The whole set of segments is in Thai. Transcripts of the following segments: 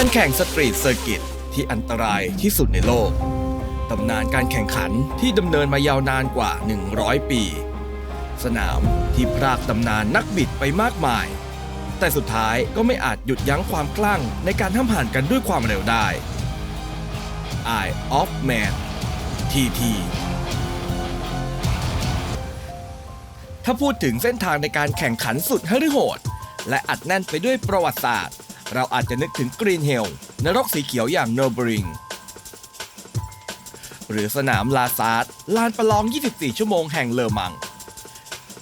การแข่งสตรีทเซอร์กิตที่อันตรายที่สุดในโลก ตำนานการแข่งขันที่ดำเนินมายาวนานกว่า 100 ปี สนามที่พรากตำนานนักบิดไปมากมาย แต่สุดท้ายก็ไม่อาจหยุดยั้งความคลั่งในการห้ามหันกันด้วยความเร็วได้ Eye of Man TT ถ้าพูดถึงเส้นทางในการแข่งขันสุดฮฤโหด และอัดแน่นไปด้วยประวัติศาสตร์ เราอาจจะนึกถึงกรีนเฮลนรกสีเขียวอย่างเนอร์บริง หรือสนามลาซาร์ดลานประลอง 24 ชั่วโมงแห่งเลอมัง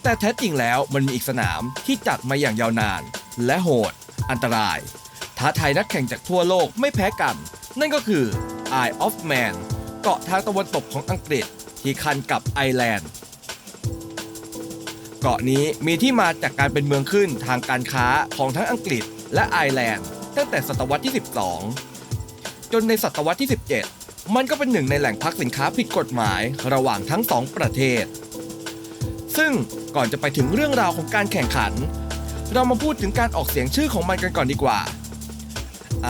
แต่แท้จริงแล้วมันมีอีกสนามที่จัดมาอย่างยาวนาน และโหด อันตราย ท้าทายนักแข่งจากทั่วโลกไม่แพ้กัน นั่นก็คือ Eye of Man เกาะทางตะวันตกของอังกฤษที่คันกับไอร์แลนด์เกาะนี้มีที่มาจากการเป็นเมืองขึ้นทางการค้าของทั้งอังกฤษ และไอร์แลนด์ตั้งแต่ศตวรรษที่ 12 จนในศตวรรษที่ 17 มันก็เป็นหนึ่งในแหล่งพักสินค้าผิดกฎหมายระหว่างทั้งสองประเทศ ซึ่งก่อนจะไปถึงเรื่องราวของการแข่งขัน เรามาพูดถึงการออกเสียงชื่อของมันกันก่อนดีกว่า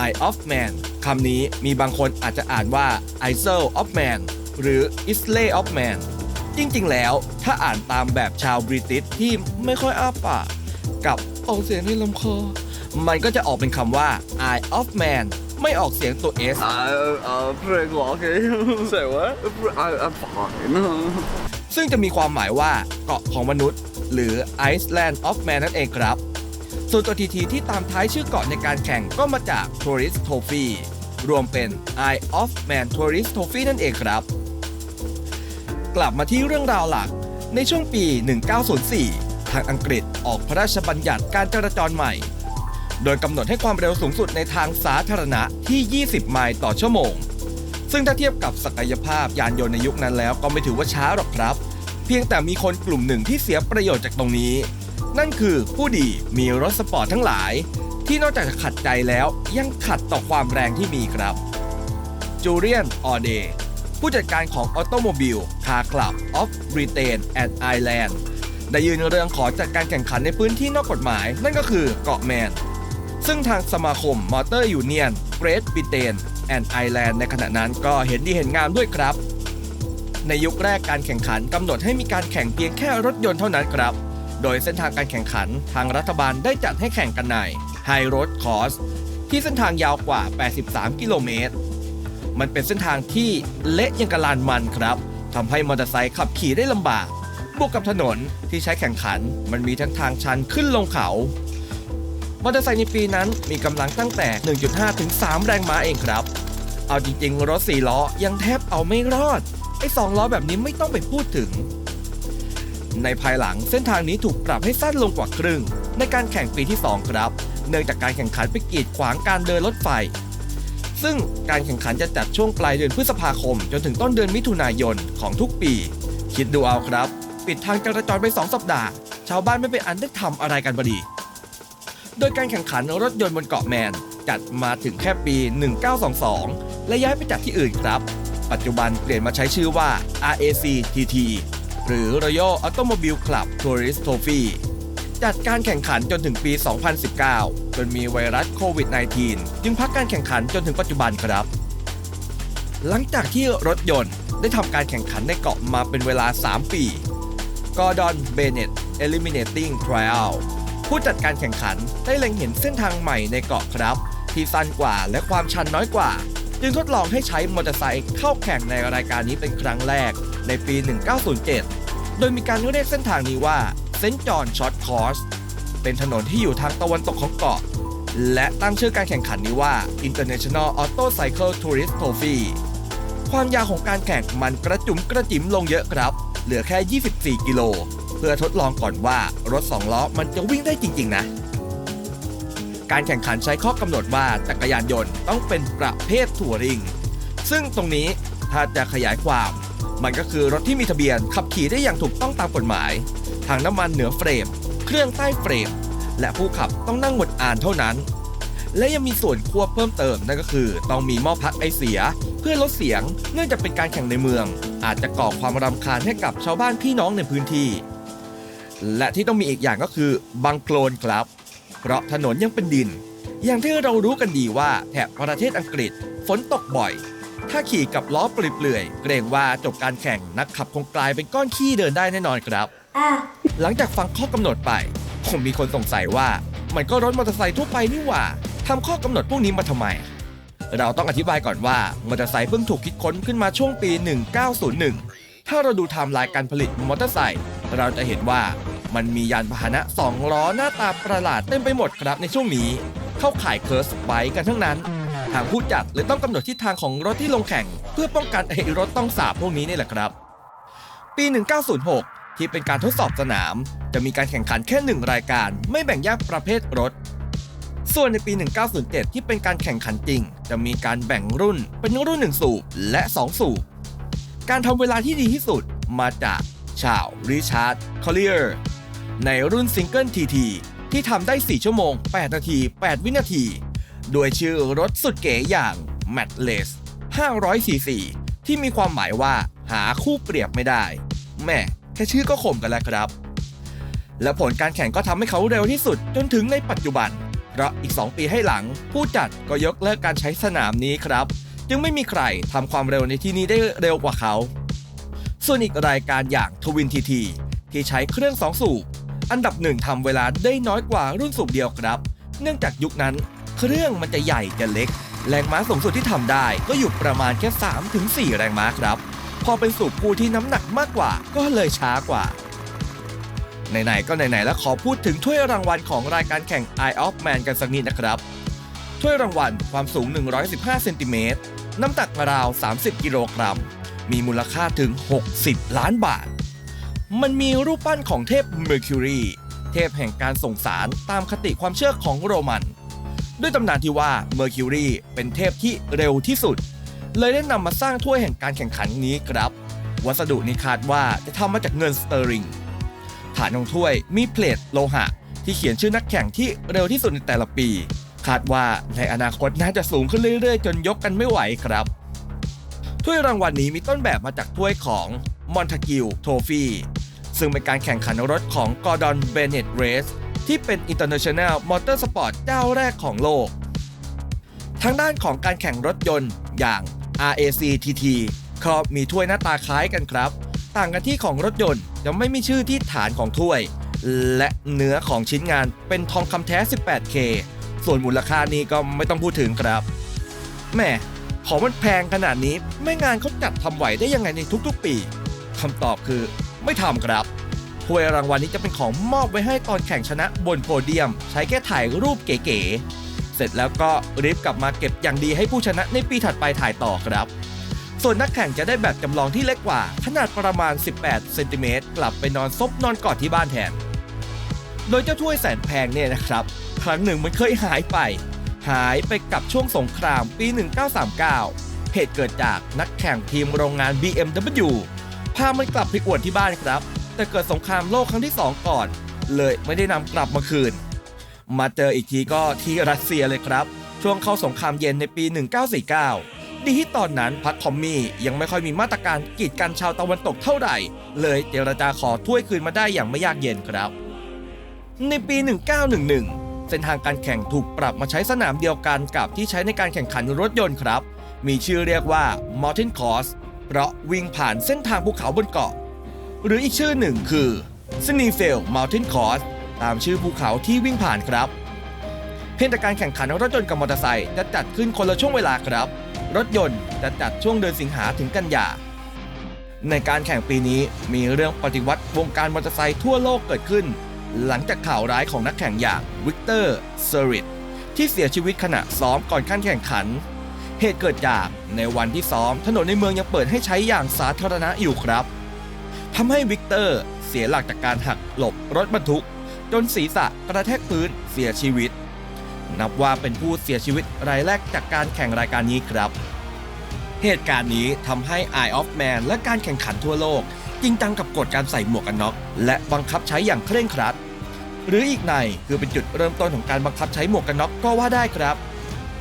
Eye of Man คำนี้มีบางคนอาจจะอ่านว่า Isle of Man หรือ Isle of Man จริงๆ แล้วถ้าอ่านตามแบบชาวบริติชที่ไม่ค่อยอ้าปากกับออกเสียงในลำคอ มันก็จะออกเป็นคำว่า Eye of Man ไม่ออกเสียงตัว S Uh, uh, pretty okay. Say what? I, I'm fine. ซึ่งจะมีความหมายว่าเกาะของมนุษย์ หรือ Iceland of Man นั่นเองครับ ส่วนตัวทีทีที่ตามท้ายชื่อเกาะในการแข่งก็มาจาก Tourist Trophy รวมเป็น Eye of Man Tourist Trophy นั่นเองครับ กลับมาที่เรื่องราวหลัก ในช่วงปี 1904 ทางอังกฤษออกพระราชบัญญัติการจราจรใหม่ โดยกำหนดให้ความเร็วสูงสุดในทางสาธารณะที่ 20 ไมล์ต่อชั่วโมง ซึ่งถ้าเทียบกับศักยภาพยานยนต์ในยุคนั้นแล้วก็ไม่ถือว่าช้าหรอกครับ เพียงแต่มีคนกลุ่มหนึ่งที่เสียประโยชน์จากตรงนี้ นั่นคือผู้ดีมีรถสปอร์ตทั้งหลาย ที่นอกจากจะขัดใจแล้วยังขัดต่อความแรงที่มีครับจูเลียนออเดย์ผู้จัดการของ Automobile Car Club of Britain and Ireland ได้ยืนเรื่องขอจัดการแข่งขันในพื้นที่นอกกฎหมาย นั่นก็คือเกาะแมน ซึ่งทางสมาคมมอเตอร์ยูเนียนเกร t บ r ิเตนแอนด์ไอแลนด์ในขณะนั้นก็เห็นดีเห็นงามด้วยครับ ในยุคแรกการแข่งขันกำหนดให้มีการแข่งเพียงแค่รถยนต์เท่านั้นครับ โดยเส้นทางการแข่งขันทางรัฐบาลได้จัดให้แข่งกันใน High Road Course ที่เส้นทางยาวกว่า 83 กิโลเมตร มันเป็นเส้นทางที่เละยังกะลานมันครับทำให้มอเตอร์ไซค์ขับขี่ได้ลำบาก บวกกับถนนที่ใช้แข่งขัน มันมีทั้งทางชันขึ้นลงเขา มอเตอร์ไซค์ในปีนั้นมีกำลังตั้งแต่ 1.5 ถึง 3 แรงม้าเองครับ เอาจริงๆ รถ4ล้อยังแทบเอาไม่รอด ไอ้2ล้อแบบนี้ไม่ต้องไปพูดถึง ในภายหลังเส้นทางนี้ถูกปรับให้สั้นลงกว่าครึ่ง ในการแข่งปีที่ 2 ครับ เนื่องจากการแข่งขันไปกีดขวางการเดินรถไฟ ซึ่งการแข่งขันจะจัดช่วงปลายเดือนพฤษภาคม จนถึงต้นเดือนมิถุนายนของทุกปี คิดดูเอาครับ ปิดทางจราจรไป 2 สัปดาห์ ชาวบ้านไม่เป็นอันได้ทำอะไรกันพอดี โดยการแข่งขันรถยนต์บนเกาะแมน จัดมาถึงแค่ปี 1922 และย้ายไปจัดที่อื่นครับ ปัจจุบันเปลี่ยนมาใช้ชื่อว่า RAC TT หรือ Royal Automobile Club Tourist Trophy จัดการแข่งขันจนถึงปี 2019 จนมีไวรัสโควิด -19 จึงพักการแข่งขันจนถึงปัจจุบันครับ หลังจากที่รถยนต์ได้ทำการแข่งขันในเกาะมาเป็นเวลา 3 ปีกอร์ดอนเบเนต Eliminating Trial ผู้จัดการแข่งขันได้เล็งเห็นเส้นทางใหม่ในเกาะครับ ที่สั้นกว่าและความชันน้อยกว่า จึงทดลองให้ใช้มอเตอร์ไซค์เข้าแข่งในรายการนี้เป็นครั้งแรกในปี 1907 โดยมีการเรียกเส้นทางนี้ว่าเซนจอนช็อตคอร์สเป็นถนนที่อยู่ทางตะวันตกของเกาะ และตั้งชื่อการแข่งขันนี้ว่า International Auto Cycle Tourist Trophy ความยาวของการแข่งมันกระจุมกระจิ๋มลงเยอะครับ เหลือแค่ 24 กิโล เพื่อทดลองก่อนว่ารถ2ล้อมันจะวิ่งได้จริง ๆ นะ การแข่งขันใช้ข้อกำหนดว่าจักรยานยนต์ต้องเป็นประเภททัวริง ซึ่งตรงนี้ถ้าจะขยายความ มันก็คือรถที่มีทะเบียนขับขี่ได้อย่างถูกต้องตามกฎหมายทางน้ำมันเหนือเฟรม เครื่องใต้เฟรม และผู้ขับต้องนั่งบนอานเท่านั้น และยังมีส่วนควบเพิ่มเติมนั่นก็คือ ต้องมีหม้อพักไอเสีย เพื่อลดเสียง เนื่องจากเป็นการแข่งในเมือง อาจจะก่อความรำคาญให้กับชาวบ้านพี่น้องในพื้นที่ และที่ต้องมีอีกอย่างก็คือบังโคลนครับ เพราะถนนยังเป็นดิน อย่างที่เรารู้กันดีว่าแถบประเทศอังกฤษฝนตกบ่อย ถ้าขี่กับล้อเปลื่อยๆเกรงว่าจบการแข่งนักขับคงกลายเป็นก้อนขี้เดินได้แน่นอนครับ หลังจากฟังข้อกำหนดไปผมมีคนสงสัยว่า มันก็รถมอเตอร์ไซค์ทั่วไปนี่หว่าทำข้อกำหนดพวกนี้มาทำไม เราต้องอธิบายก่อนว่ามอเตอร์ไซค์เพิ่งถูกคิดค้นขึ้นมาช่วงปี 1901 ถ้าเราดูไทม์ไลน์การผลิตมอเตอร์ไซค์ เราจะเห็นว่ามันมียานพาหนะสองล้อหน้าตาประหลาดเต็มไปหมดครับในช่วงนี้เข้าข่ายเคิร์สไบค์กันทั้งนั้น ทางผู้จัดเลยต้องกำหนดทิศทางของรถที่ลงแข่ง เพื่อป้องกันไอ้รถต้องสาบพวกนี้นี่แหละครับ ปี 1906 ที่เป็นการทดสอบสนาม จะมีการแข่งขันแค่หนึ่งรายการ ไม่แบ่งแยกประเภทรถ ส่วนในปี 1907 ที่เป็นการแข่งขันจริง จะมีการแบ่งรุ่นเป็นรุ่น 1 สูบและ 2 สูบการทำเวลาที่ดีที่สุดมาจาก ชาวริชาร์ดคอลเลอร์ในรุ่นซิงเกิลทีทีที่ทำได้ 4 ชั่วโมง 8 นาที 8 วินาทีโดยชื่อรถสุดเก๋อย่าง m a t l e s 500 cc ที่มีความหมายว่าหาคู่เปรียบไม่ได้ แม่แค่ชื่อก็ข่มกันแล้วครับ และผลการแข่งก็ทำให้เขาเร็วที่สุดจนถึงในปัจจุบัน เพราะอีก 2 ปีให้หลัง ผู้จัดก็ยกเลิกการใช้สนามนี้ครับ จึงไม่มีใครทำความเร็วในที่นี้ได้เร็วกว่าเขา ส่วนอีกรายการอย่างทวินทีทีที่ใช้เครื่อง2สูบ อันดับหนึ่งทำเวลาได้น้อยกว่ารุ่นสูบเดียวครับ เนื่องจากยุคนั้น เครื่องมันจะใหญ่จะเล็ก แรงม้าสูงสุดที่ทำได้ก็อยู่ประมาณแค่ 3-4 แรงม้าครับ พอเป็นสูบคู่ที่น้ำหนักมากกว่าก็เลยช้ากว่าไหนๆก็ไหนๆแล้วขอพูดถึงถ้วยรางวัลของรายการแข่ง Eye of Man กันสักนิดนะครับ ถ้วยรางวัลความสูง 115 เซนติเมตร น้ำหนักราว 30 กิโลกรัม มีมูลค่าถึง 60 ล้านบาท มันมีรูปปั้นของเทพ Mercury เทพแห่งการส่งสารตามคติความเชื่อของโรมัน ด้วยตำนานที่ว่า Mercury เป็นเทพที่เร็วที่สุด เลยได้นำมาสร้างถ้วยแห่งการแข่งขันนี้ครับ วัสดุนี้คาดว่าจะทำมาจากเงินสเตอริงฐานของถ้วยมีเพลทโลหะ ที่เขียนชื่อนักแข่งที่เร็วที่สุดในแต่ละปี คาดว่าในอนาคตน่าจะสูงขึ้นเรื่อยๆ จนยกกันไม่ไหวครับ ถ้วยรางวัลนี้มีต้นแบบมาจากถ้วยของมอนทากิลโทฟีซึ่งเป็นการแข่งขันรถของกอร์ดอนเบเนตเรสที่เป็น International Motorsport เจ้าแรกของโลก ทางด้านของการแข่งรถยนต์อย่าง RAC TT ก็มีถ้วยหน้าตาคล้ายกันครับ ต่างกันที่ของรถยนต์จะไม่มีชื่อที่ฐานของถ้วย และเนื้อของชิ้นงานเป็นทองคำแท้ 18K ส่วนมูลค่านี้ก็ไม่ต้องพูดถึงครับแม่ ของมันแพงขนาดนี้แม่งานเขาจัดทำไหวได้ยังไงในทุกๆปีคำตอบคือไม่ทำครับถ้วยรางวัลนี้จะเป็นของมอบไว้ให้ตอนแข่งชนะบนโพเดียม ใช้แค่ถ่ายรูปเก๋ๆ เสร็จแล้วก็รีบกลับมาเก็บอย่างดีให้ผู้ชนะในปีถัดไปถ่ายต่อครับ ส่วนนักแข่งจะได้แบบจำลองที่เล็กกว่า ขนาดประมาณ 18 เซนติเมตรกลับไปนอนซบนอนกอดที่บ้านแทน โดยเจ้าถ้วยแสนแพงเนี่ยนะครับ ครั้งหนึ่งมันเคยหายไป หายไปกับช่วงสงครามปี 1939 เหตุเกิดจากนักแข่งทีมโรงงาน BMW พามันกลับไปอวดที่บ้านครับ แต่เกิดสงครามโลกครั้งที่ 2 ก่อน เลยไม่ได้นำกลับมาคืน มาเจออีกทีก็ที่รัสเซียเลยครับ ช่วงเข้าสงครามเย็นในปี 1949 ดีที่ตอนนั้นพรรคคอมมี่ยังไม่ค่อยมีมาตรการกีดกันชาวตะวันตกเท่าไหร่ เลยเจรจาขอถ้วยคืนมาได้อย่างไม่ยากเย็นครับ ในปี 1911 เส้นทางการแข่งถูกปรับมาใช้สนามเดียวกันกับที่ใช้ในการแข่งขันรถยนต์ครับ มีชื่อเรียกว่า Mountain Course เพราะวิ่งผ่านเส้นทางภูเขาบนเกาะ หรืออีกชื่อหนึ่งคือ s n e f e l Mountain Course ตามชื่อภูเขาที่วิ่งผ่านครับ เพียงแต่การแข่งขันรถยนต์กับมอเตอร์ไซค์จะจัดขึ้นคนละช่วงเวลาครับ รถยนต์จะจัดช่วงเดือนสิงหาถึงกันยาในการแข่งปีนี้มีเรื่องปฏิวัติวงการมอเตอร์ไซค์ทั่วโลกเกิดขึ้น หลังจากข่าวร้ายของนักแข่งอย่างวิกเตอร์เซอริตที่เสียชีวิตขณะซ้อมก่อนขั้นแข่งขัน เหตุเกิดจากในวันที่ซ้อมถนนในเมืองยังเปิดให้ใช้อย่างสาธารณะอยู่ครับทำให้วิกเตอร์เสียหลักจากการหักหลบรถบรรทุก จนศีรษะกระแทกพื้นเสียชีวิต นับว่าเป็นผู้เสียชีวิตรายแรกจากการแข่งรายการนี้ครับ เหตุการณ์นี้ทำให้ Eye of Man และการแข่งขันทั่วโลก จริงจังกับกฎการใส่หมวกกันน็อกและบังคับใช้อย่างเคร่งครัด หรืออีกในคือเป็นจุดเริ่มต้นของการบังคับใช้หมวกกันน็อกก็ว่าได้ครับ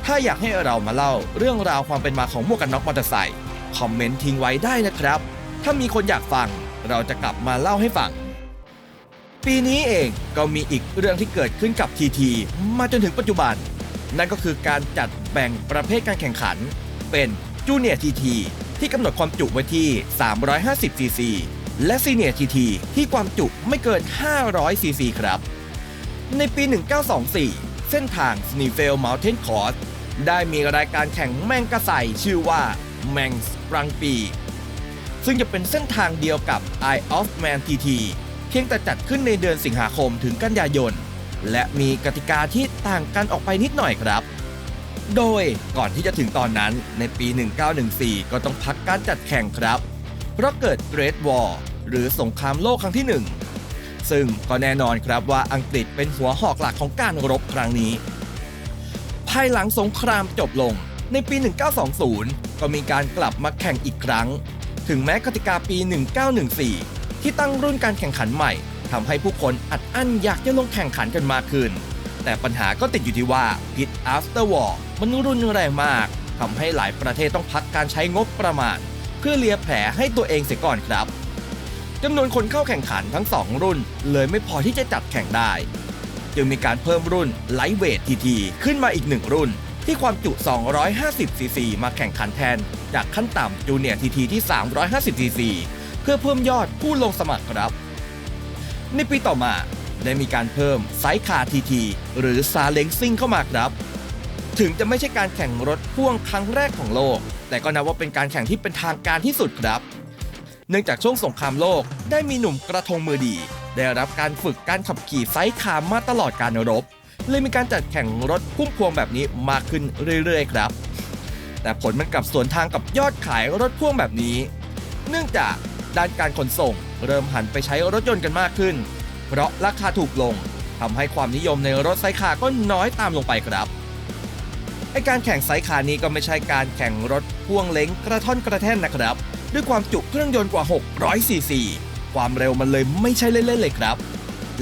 ถ้าอยากให้เรามาเล่าเรื่องราวความเป็นมาของหมวกกันน็อกมอเตอร์ไซค์คอมเมนต์ทิ้งไว้ได้นะครับ ถ้ามีคนอยากฟังเราจะกลับมาเล่าให้ฟัง ปีนี้เองก็มีอีกเรื่องที่เกิดขึ้นกับทีทีมาจนถึงปัจจุบัน นั่นก็คือการจัดแบ่งประเภทการแข่งขัน เป็นจูเนียร์ทีที ที่กำหนดความจุไว้ที่ 350 ซีซี และซีเนียร์ทีทีที่ความจุไม่เกิน 500 ซีซีครับ ในปี 1924 เส้นทาง s n e f e l Mountain Course ได้มีรายการแข่งแมงกระไสชื่อว่าแมงสปรังปี ซึ่งจะเป็นเส้นทางเดียวกับ Eye of Man TT เพียงแต่จัดขึ้นในเดือนสิงหาคมถึงกันยายน และมีกติกาที่ต่างกันออกไปนิดหน่อยครับ โดยก่อนที่จะถึงตอนนั้นในปี 1914 ก็ต้องพักการจัดแข่งครับ เพราะเกิด Great War หรือสงครามโลกครั้งที่หนึ่งซึ่งก็แน่นอนครับว่าอังกฤษเป็นหัวหอกหลักของการรบครั้งนี้ ภายหลังสงครามจบลงในปี 1920 ก็มีการกลับมาแข่งอีกครั้ง ถึงแม้กติกาปี 1914 ที่ตั้งรุ่นการแข่งขันใหม่ทำให้ผู้คนอัดอั้นอยากจะลงแข่งขันกันมากขึ้น แต่ปัญหาก็ติดอยู่ที่ว่าพิษ after war มันรุนแรงมากทำให้หลายประเทศต้องพักการใช้งบประมาณ เพื่อเลียแผลให้ตัวเองเสียก่อนครับจำนวนคนเข้าแข่งขันทั้ง 2 รุ่น เลยไม่พอที่จะจัดแข่งได้ จึงมีการเพิ่มรุ่นไลท์เวททีทีขึ้นมาอีกหนึ่งรุ่น ที่ความจุ 250ซีซีมาแข่งขันแทน จากขั้นต่ำจูเนียร์ทีทีที่ 350ซีซีเพื่อเพิ่มยอดผู้ลงสมัครครับ ในปีต่อมา ได้มีการเพิ่มไซส์คาทีทีหรือซาเล้งซิ่งเข้ามาครับ ถึงจะไม่ใช่การแข่งรถพ่วงครั้งแรกของโลก แต่ก็นับว่าเป็นการแข่งที่เป็นทางการที่สุดครับ เนื่องจากช่วงสงครามโลกได้มีหนุ่มกระทงมือดี ได้รับการฝึกการขับขี่ไซส์คามาตลอดการรบเลยมีการจัดแข่งรถพุ่มพวงแบบนี้มากขึ้นเรื่อยๆครับ แต่ผลมันกลับสวนทางกับยอดขายรถพ่วงแบบนี้ เนื่องจากด้านการขนส่ง เริ่มหันไปใช้รถยนต์กันมากขึ้น เพราะราคาถูกลงทำให้ความนิยมในรถไซคาก็น้อยตามลงไปครับไอการแข่งไซคานี้ก็ไม่ใช่การแข่งรถพ่วงเล้งกระท่อนกระแท่นนะครับ ด้วยความจุเครื่องยนต์กว่า 600ซีซีความเร็วมันเลยไม่ใช่เล่นๆเลยครับ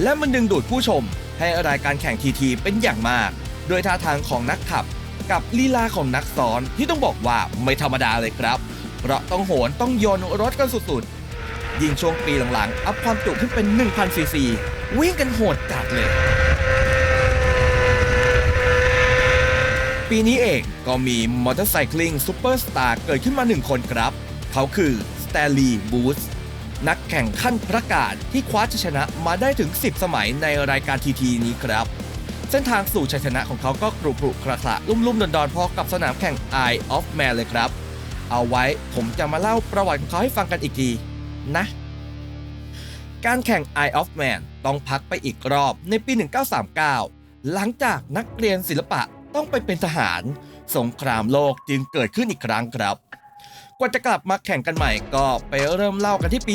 และมันดึงดูดผู้ชมให้รายการแข่งทีทีเป็นอย่างมากโดยท่าทางของนักขับ กับลีลาของนักซ้อนที่ต้องบอกว่าไม่ธรรมดาเลยครับ เพราะต้องโหนต้องโยนรถกันสุดๆ ยิ่งช่วงปีหลังๆ อัพความจุขึ้นเป็น1,000ซีซีวิ่งกันโหดจัดเลย ปีนี้เองก็มีมอเตอร์ไซคลิงซูเปอร์สตาร์เกิดขึ้นมาหนึ่งคนครับ เขาคือสแตลลีบูสนักแข่งขั้นประกาศที่คว้าชัยชนะมาได้ถึง 10 สมัยในรายการทีทีนี้ครับ เส้นทางสู่ชัยชนะของเขาก็กรุกรุคระคละลุ่มลุ่มดอนดอนๆพอกับสนามแข่ง Eye of Man เลยครับ เอาไว้ผมจะมาเล่าประวัติของเขาให้ฟังกันอีกที นะ การแข่ง Eye of Man ต้องพักไปอีกรอบในปี 1939 หลังจากนักเรียนศิลปะต้องไปเป็นทหาร สงครามโลกจึงเกิดขึ้นอีกครั้งครับ กว่าจะกลับมาแข่งกันใหม่ก็ไปเริ่มเล่ากันที่ปี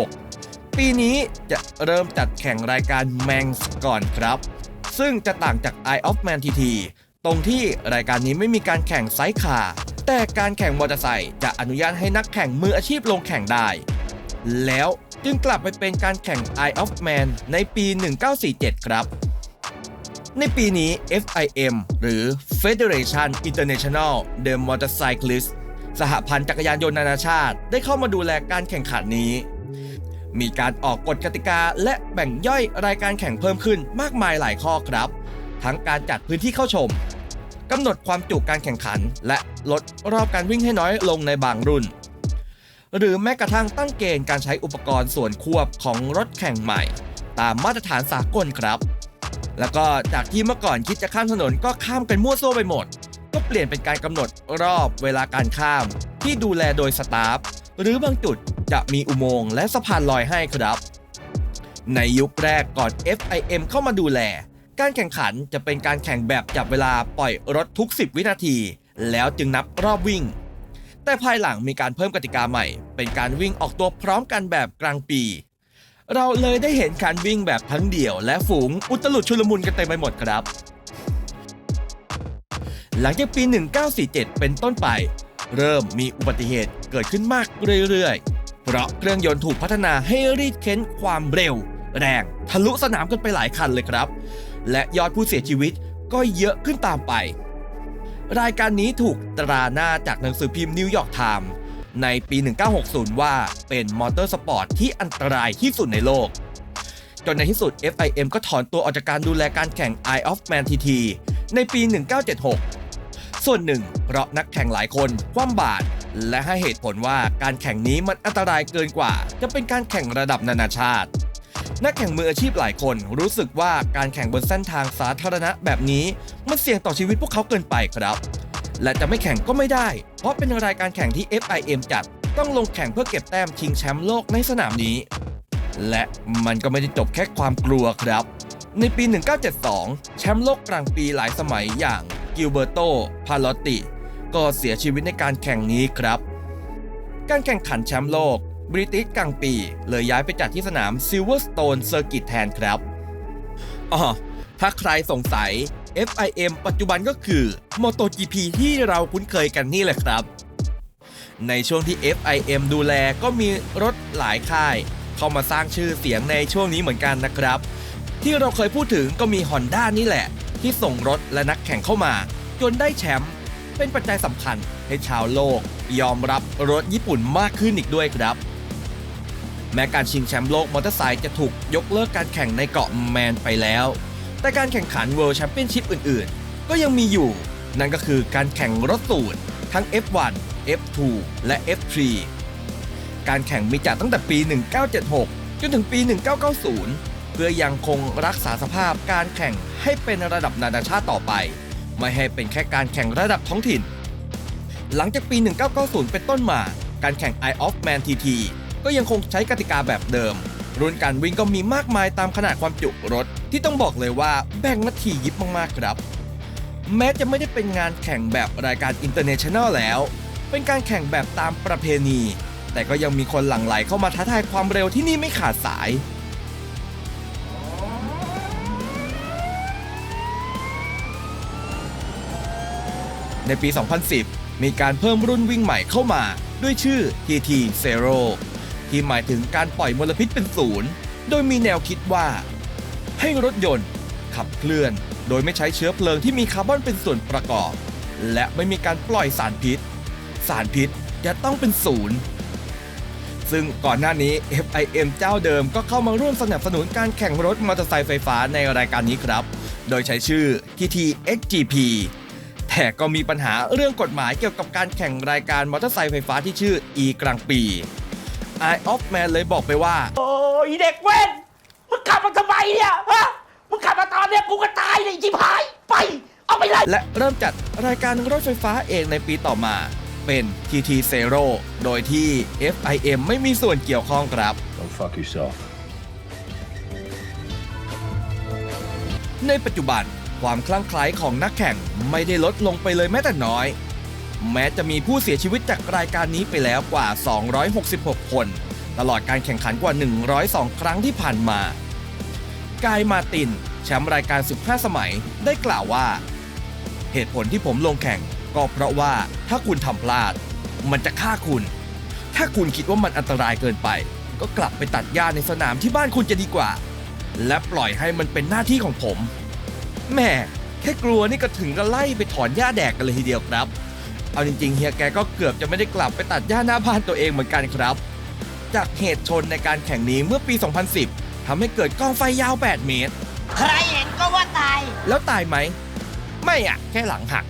1946 ปีนี้จะเริ่มจัดแข่งรายการ m a n s ก่อนครับ ซึ่งจะต่างจาก Eye of Man TT ตรงที่รายการนี้ไม่มีการแข่งไซส์คาแต่การแข่งมอเตอร์ไซค์จะอนุญาตให้นักแข่งมืออาชีพลงแข่งได้ แล้วจึงกลับไปเป็นการแข่ง Eye of Man ในปี 1947 ครับ ในปีนี้ FIM หรือ Federation International de Motorcyclists สหพันธ์จักรยานยนต์นานาชาติ ได้เข้ามาดูแลการแข่งขันนี้ มีการออกกฎกติกาและแบ่งย่อยรายการแข่งเพิ่มขึ้นมากมายหลายข้อครับ ทั้งการจัดพื้นที่เข้าชมกำหนดความจุการแข่งขัน และลดรอบการวิ่งให้น้อยลงในบางรุ่น หรือแม้กระทั่งตั้งเกณฑ์การใช้อุปกรณ์ส่วนควบของรถแข่งใหม่ ตามมาตรฐานสากลครับ แล้วก็จากที่เมื่อก่อนคิดจะข้ามถนนก็ข้ามกันมั่วซั่วไปหมด ก็เปลี่ยนเป็นการกำหนดรอบเวลาการข้าม ที่ดูแลโดยสตาฟหรือบางจุดจะมีอุโมงค์และสะพานลอยให้ครับ ในยุคแรกก่อน FIM เข้ามาดูแล การแข่งขันจะเป็นการแข่งแบบจับเวลาปล่อยรถทุก 10 วินาที แล้วจึงนับรอบวิ่ง แต่ภายหลังมีการเพิ่มกติกาใหม่ เป็นการวิ่งออกตัวพร้อมกันแบบกลางปี เราเลยได้เห็นการวิ่งแบบทั้งเดี่ยวและฝูงอุตลุดชุลมุนกันเต็มไปหมดครับ หลังจากปี 1947 เป็นต้นไป เริ่มมีอุบัติเหตุเกิดขึ้นมากเรื่อยๆ เพราะเครื่องยนต์ถูกพัฒนาให้รีดเค้นความเร็ว แรงทะลุสนามกันไปหลายคันเลยครับ และยอดผู้เสียชีวิตก็เยอะขึ้นตามไป รายการนี้ถูกตราหน้าจากหนังสือพิมพ์นิวยอร์กไทม์ในปี 1960 ว่าเป็นมอเตอร์สปอร์ตที่อันตรายที่สุดในโลก จนในที่สุด FIM ก็ถอนตัวออกจากการดูแลการแข่ง Eye of Man TT ในปี 1976 ส่วนหนึ่ง เพราะนักแข่งหลายคนคว่ำบาตรและให้เหตุผลว่าการแข่งนี้มันอันตรายเกินกว่า จะเป็นการแข่งระดับนานาชาติ นักแข่งมืออาชีพหลายคน รู้สึกว่าการแข่งบนเส้นทางสาธารณะแบบนี้มันเสี่ยงต่อชีวิตพวกเขาเกินไปครับ และจะไม่แข่งก็ไม่ได้ เพราะเป็นรายการแข่งที่ FIM จัด ต้องลงแข่งเพื่อเก็บแต้มชิงแชมป์โลกในสนามนี้ และมันก็ไม่ได้จบแค่ความกลัวครับ ในปี 1972 แชมป์โลกกลางปีหลายสมัยอย่างกิลเบอร์โต พาลอตติ ก็เสียชีวิตในการแข่งนี้ครับ การแข่งขันแชมป์โลก บริติชกลางปี เลยย้ายไปจัดที่สนาม Silverstone Circuit แทนครับอ๋อถ้าใครสงสัย FIM ปัจจุบันก็คือ MotoGP ที่เราคุ้นเคยกันนี่แหละครับ ในช่วงที่ FIM ดูแลก็มีรถหลายค่าย เข้ามาสร้างชื่อเสียงในช่วงนี้เหมือนกันนะครับ ที่เราเคยพูดถึงก็มี Honda นี่แหละ ที่ส่งรถและนักแข่งเข้ามา จนได้แชมป์เป็นปัจจัยสำคัญให้ชาวโลก ยอมรับรถญี่ปุ่นมากขึ้นอีกด้วยครับ แม้การชิงแชมป์โลกมอเตอร์ไซค์จะถูกยกเลิกการแข่งในเกาะแมนไปแล้ว แต่การแข่งขัน World Championship อื่นๆ ก็ยังมีอยู่ นั่นก็คือการแข่งรถสูตร ทั้ง F1 F2 และ F3 การแข่งมีจัดตั้งแต่ปี 1976 จนถึงปี 1990 เพื่อยังคงรักษาสภาพการแข่งให้เป็นระดับนานาชาติต่อไป ไม่ให้เป็นแค่การแข่งระดับท้องถิ่น หลังจากปี 1990 เป็นต้นมา การแข่ง Eye of Man TT ก็ยังคงใช้กติกาแบบเดิม รุ่นการวิ่งก็มีมากมายตามขนาดความจุรถ ที่ต้องบอกเลยว่าแบ่งนาทียิบมากๆครับ แม้จะไม่ได้เป็นงานแข่งแบบรายการอินเตอร์เนชั่นแนลแล้ว เป็นการแข่งแบบตามประเพณี แต่ก็ยังมีคนหลั่งไหลเข้ามาท้าทายความเร็วที่นี่ไม่ขาดสาย ในปี 2010 มีการเพิ่มรุ่นวิ่งใหม่เข้ามาด้วยชื่อ TT Zero ที่หมายถึงการปล่อยมลพิษเป็นศูนย์ โดยมีแนวคิดว่า ให้รถยนต์ ขับเคลื่อน โดยไม่ใช้เชื้อเพลิงที่มีคาร์บอนเป็นส่วนประกอบ และไม่มีการปล่อยสารพิษ สารพิษจะต้องเป็นศูนย์ซึ่งก่อนหน้านี้ FIM เจ้าเดิมก็เข้ามาร่วมสนับสนุนการแข่งรถมอเตอร์ไซค์ไฟฟ้าในรายการนี้ครับ โดยใช้ชื่อ TT XGP แต่ก็มีปัญหาเรื่องกฎหมายเกี่ยวกับการแข่งรายการมอเตอร์ไซค์ไฟฟ้าที่ชื่อ E กลางปี Eye of Man เลยบอกไปว่า โอ้ยเด็กเว้นมึงขับมาทำไมเนี่ยฮะมึงขับมาตอนเนี้ยกูก็ตายเลยจิบหายไป เอาไปเลยและเริ่มจัดรายการรถไฟฟ้าเองในปีต่อมา เป็น TT Zero โดยที่ FIM ไม่มีส่วนเกี่ยวข้องครับ Go fuck yourself. ในปัจจุบันความคลั่งไคล้ของนักแข่งไม่ได้ลดลงไปเลยแม้แต่น้อย แม้จะมีผู้เสียชีวิตจากรายการนี้ไปแล้วกว่า 266 คน ตลอดการแข่งขันกว่า 102 ครั้งที่ผ่านมา กายมาติน แชมป์รายการ 15 สมัยได้กล่าวว่า เหตุผลที่ผมลงแข่งก็เพราะว่าถ้าคุณทำพลาด มันจะฆ่าคุณ ถ้าคุณคิดว่ามันอันตรายเกินไป ก็กลับไปตัดหญ้าในสนามที่บ้านคุณจะดีกว่า และปล่อยให้มันเป็นหน้าที่ของผมแม่แค่กลัวนี่ก็ถึงก็ไล่ไปถอนหญ้าแดกกันเลยทีเดียวครับ เอาจริงๆเฮียแกก็เกือบจะไม่ได้กลับไปตัดหญ้าหน้าบ้านตัวเองเหมือนกันครับ จากเหตุชนในการแข่งนี้เมื่อปี 2010 ทำให้เกิดกองไฟยาว 8 เมตร ใครเห็นก็ว่าตาย แล้วตายไหม ไม่อะแค่หลังหัก